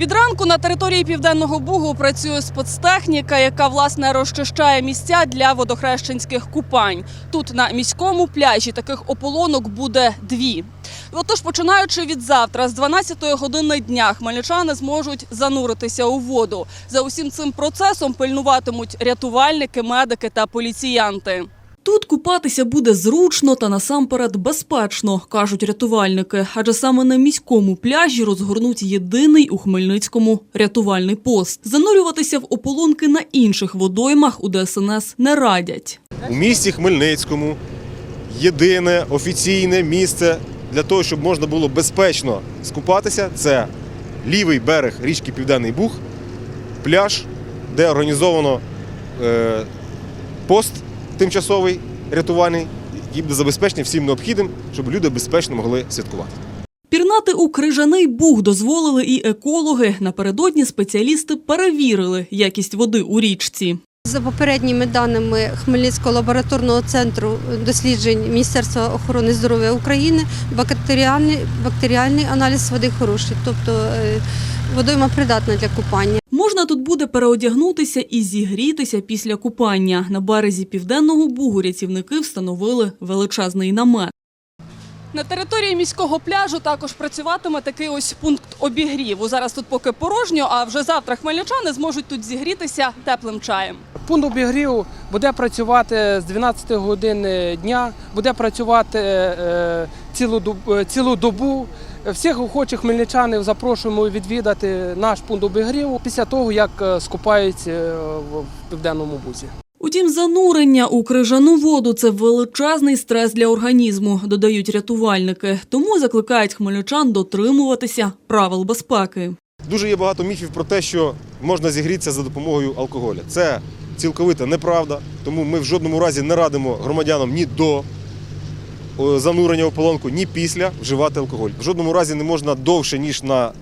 Від ранку на території Південного Бугу працює спецтехніка, яка власне розчищає місця для водохрещенських купань. Тут на міському пляжі таких ополонок буде дві. Отож, починаючи від завтра, з 12-ї години дня, хмельничани зможуть зануритися у воду. За усім цим процесом пильнуватимуть рятувальники, медики та поліціянти. Тут купатися буде зручно та насамперед безпечно, кажуть рятувальники. Адже саме на міському пляжі розгорнуть єдиний у Хмельницькому рятувальний пост. Занурюватися в ополонки на інших водоймах у ДСНС не радять. У місті Хмельницькому єдине офіційне місце для того, щоб можна було безпечно скупатися, це лівий берег річки Південний Буг, пляж, де організовано е, пост тимчасовий рятувальний, який буде забезпечений всім необхідним, щоб люди безпечно могли святкувати. Пірнати у крижаний буг дозволили і екологи. Напередодні спеціалісти перевірили якість води у річці. За попередніми даними Хмельницького лабораторного центру досліджень Міністерства охорони здоров'я України, бактеріальний, бактеріальний аналіз води хороший, тобто е, водойма придатна для купання. Можна тут буде переодягнутися і зігрітися після купання. На березі південного бугу рятівники встановили величезний намет. На території міського пляжу також працюватиме такий ось пункт обігріву. Зараз тут поки порожньо, а вже завтра хмельничани зможуть тут зігрітися теплим чаєм. Пункт обігріву буде працювати з 12 години дня, буде працювати е, цілу, доб- е, цілу добу. Всіх охочих хмельничанів запрошуємо відвідати наш пункт обігріву після того, як е, скупаються е, в південному бузі. Утім, занурення у крижану воду це величезний стрес для організму, додають рятувальники. Тому закликають хмельничан дотримуватися правил безпеки. Дуже є багато міфів про те, що можна зігрітися за допомогою алкоголя. Це цілковита неправда, тому ми в жодному разі не радимо громадянам ні до занурення в полонку, ні після вживати алкоголь. В жодному разі не можна довше, ніж на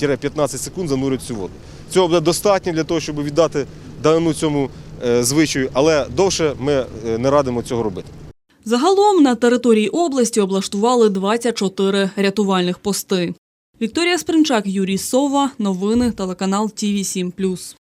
10-15 секунд занурити цю воду. Цього буде достатньо для того, щоб віддати данину цьому звичаю, але довше ми е, не радимо цього робити. Загалом на території області облаштували 24 рятувальних пости. Вікторія Спринчак, Юрій Сова. Новини телеканал ТІВІ 7+.